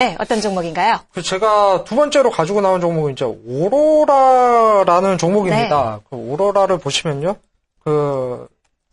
네, 어떤 종목인가요? 그 제가 두 번째로 가지고 나온 종목은 이제 오로라라는 종목입니다. 그 오로라를 보시면요. 그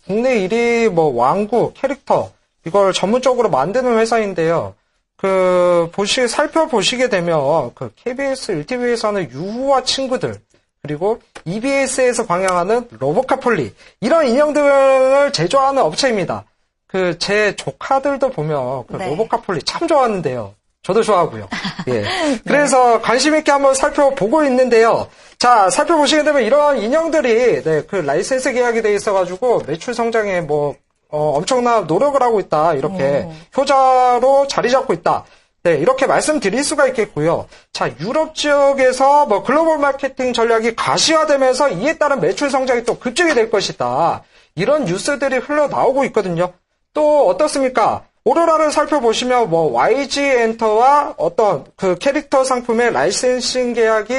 국내 1위 뭐 왕구 캐릭터 이걸 전문적으로 만드는 회사인데요. 그 보시 살펴보시게 되면 그 KBS 1TV에서는 유후와 친구들 그리고 EBS에서 방영하는 로보카폴리 이런 인형들을 제조하는 업체입니다. 그 제 조카들도 보면 그 네. 로보카폴리 참 좋아하는데요. 저도 좋아하고요. 예. 그래서 관심 있게 한번 살펴보고 있는데요. 자, 살펴보시게 되면 이런 인형들이 네, 그 라이센스 계약이 돼 있어가지고 매출 성장에 뭐 어, 엄청난 노력을 하고 있다. 이렇게 효자로 자리 잡고 있다. 네, 이렇게 말씀드릴 수가 있겠고요. 자, 유럽 지역에서 뭐 글로벌 마케팅 전략이 가시화되면서 이에 따른 매출 성장이 또 급증이 될 것이다. 이런 뉴스들이 흘러나오고 있거든요. 또 어떻습니까? 오로라를 살펴보시면 뭐 YG 엔터와 어떤 그 캐릭터 상품의 라이센싱 계약이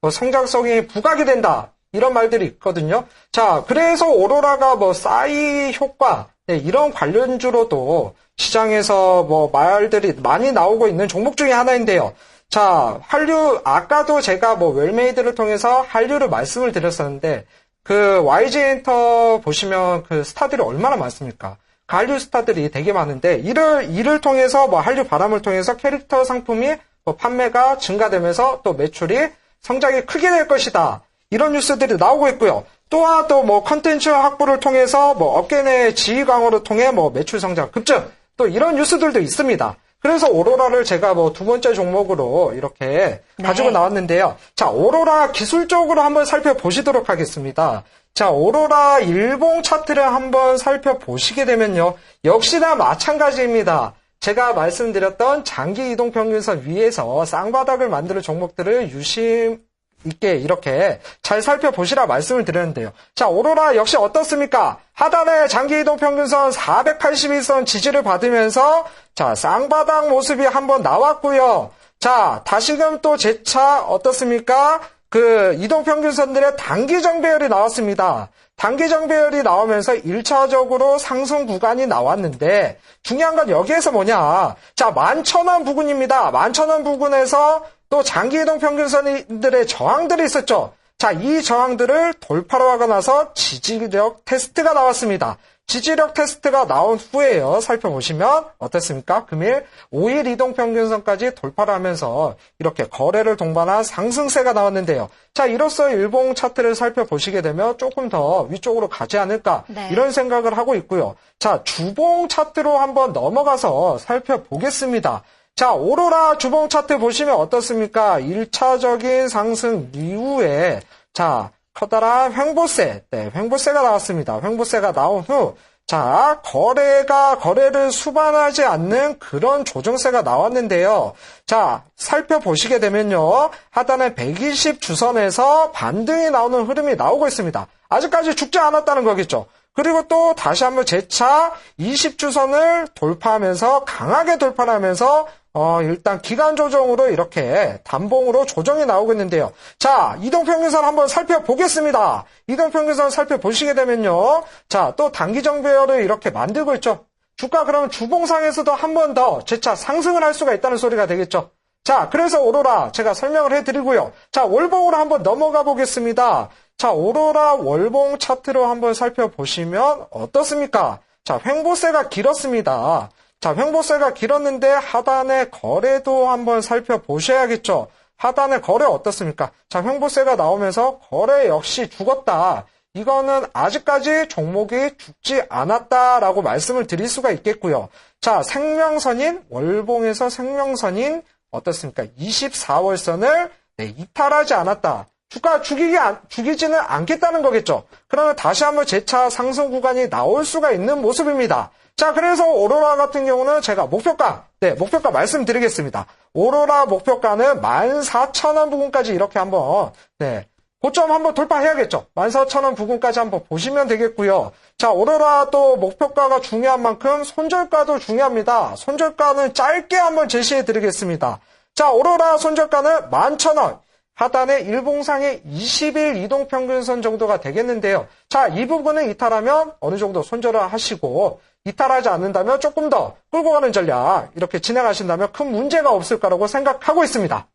뭐 성장성이 부각이 된다. 이런 말들이 있거든요. 자, 그래서 오로라가 뭐 싸이 효과 네, 이런 관련주로도 시장에서 뭐 말들이 많이 나오고 있는 종목 중에 하나인데요. 자, 한류 아까도 제가 뭐 웰메이드를 통해서 한류를 말씀을 드렸었는데 그 YG 엔터 보시면 그 스타들이 얼마나 많습니까? 그 한류 스타들이 되게 많은데 이를 이를 통해서 뭐 한류 바람을 통해서 캐릭터 상품이 뭐 판매가 증가되면서 또 매출이 성장이 크게 될 것이다. 이런 뉴스들이 나오고 있고요. 또한 또 뭐 컨텐츠 확보를 통해서 뭐 업계 내 지위 강화를 통해 뭐 매출 성장 급증 또 이런 뉴스들도 있습니다. 그래서 오로라를 제가 뭐 두 번째 종목으로 이렇게 네. 가지고 나왔는데요. 자, 오로라 기술적으로 한번 살펴보시도록 하겠습니다. 자, 오로라 일봉 차트를 한번 살펴보시게 되면요. 역시나 마찬가지입니다. 제가 말씀드렸던 장기 이동 평균선 위에서 쌍바닥을 만드는 종목들을 유심 있게 이렇게 잘 살펴보시라 말씀을 드렸는데요. 자, 오로라 역시 어떻습니까? 하단에 장기 이동 평균선 481선 지지를 받으면서 자, 쌍바닥 모습이 한번 나왔고요. 자, 다시금 또 재차 어떻습니까? 그 이동 평균선들의 단기 정배열이 나왔습니다. 단기 정배열이 나오면서 1차적으로 상승 구간이 나왔는데 중요한 건 여기에서 뭐냐? 자, 만천원 부근입니다. 만천원 부근에서 또 장기 이동 평균선들의 저항들이 있었죠. 자, 이 저항들을 돌파로 하고 나서 지지력 테스트가 나왔습니다. 지지력 테스트가 나온 후에요. 살펴보시면 어떻습니까? 금일 5일 이동 평균선까지 돌파를 하면서 이렇게 거래를 동반한 상승세가 나왔는데요. 자, 이로써 일봉 차트를 살펴보시게 되면 조금 더 위쪽으로 가지 않을까 네. 이런 생각을 하고 있고요. 자, 주봉 차트로 한번 넘어가서 살펴보겠습니다. 자, 오로라 주봉 차트 보시면 어떻습니까? 1차적인 상승 이후에 자, 커다란 횡보세, 네, 횡보세가 나왔습니다. 횡보세가 나온 후, 자, 거래가, 거래를 수반하지 않는 그런 조정세가 나왔는데요. 자, 살펴보시게 되면요. 하단에 120 주선에서 반등이 나오는 흐름이 나오고 있습니다. 아직까지 죽지 않았다는 거겠죠. 그리고 또 다시 한번 재차 20주선을 돌파하면서 강하게 돌파를 하면서 어, 일단 기간 조정으로 이렇게 단봉으로 조정이 나오고 있는데요. 자, 이동평균선 한번 살펴보겠습니다. 이동평균선 살펴보시게 되면요. 자, 또 단기 정 배열을 이렇게 만들고 있죠. 주가 그러면 주봉상에서도 한 번 더 재차 상승을 할 수가 있다는 소리가 되겠죠. 자, 그래서 오로라 제가 설명을 해드리고요. 자, 월봉으로 한번 넘어가 보겠습니다. 자, 오로라 월봉 차트로 한번 살펴보시면 어떻습니까? 자, 횡보세가 길었습니다. 자, 횡보세가 길었는데 하단의 거래도 한번 살펴보셔야겠죠. 하단의 거래 어떻습니까? 자, 횡보세가 나오면서 거래 역시 죽었다. 이거는 아직까지 종목이 죽지 않았다라고 말씀을 드릴 수가 있겠고요. 자, 생명선인 월봉에서 생명선인 어떻습니까? 24월선을 네, 이탈하지 않았다. 주가 죽이기 안- 죽이지는 않겠다는 거겠죠. 그러면 다시 한번 재차 상승 구간이 나올 수가 있는 모습입니다. 자, 그래서 오로라 같은 경우는 제가 목표가, 네, 목표가 말씀드리겠습니다. 오로라 목표가는 14,000원 부근까지 이렇게 한번, 네, 고점 한번 돌파해야겠죠. 14,000원 부근까지 한번 보시면 되겠고요. 자, 오로라 또 목표가가 중요한 만큼 손절가도 중요합니다. 손절가는 짧게 한번 제시해 드리겠습니다. 자, 오로라 손절가는 11,000원. 하단의 일봉상의 20일 이동 평균선 정도가 되겠는데요. 자, 이 부분을 이탈하면 어느 정도 손절을 하시고 이탈하지 않는다면 조금 더 끌고 가는 전략 이렇게 진행하신다면 큰 문제가 없을 거라고 생각하고 있습니다.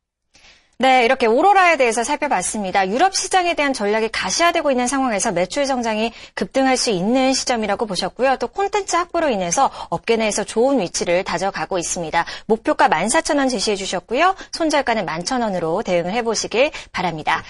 네, 이렇게 오로라에 대해서 살펴봤습니다. 유럽 시장에 대한 전략이 가시화되고 있는 상황에서 매출 성장이 급등할 수 있는 시점이라고 보셨고요. 또 콘텐츠 확보로 인해서 업계 내에서 좋은 위치를 다져가고 있습니다. 목표가 14,000원 제시해 주셨고요. 손절가는 11,000원으로 대응을 해보시길 바랍니다.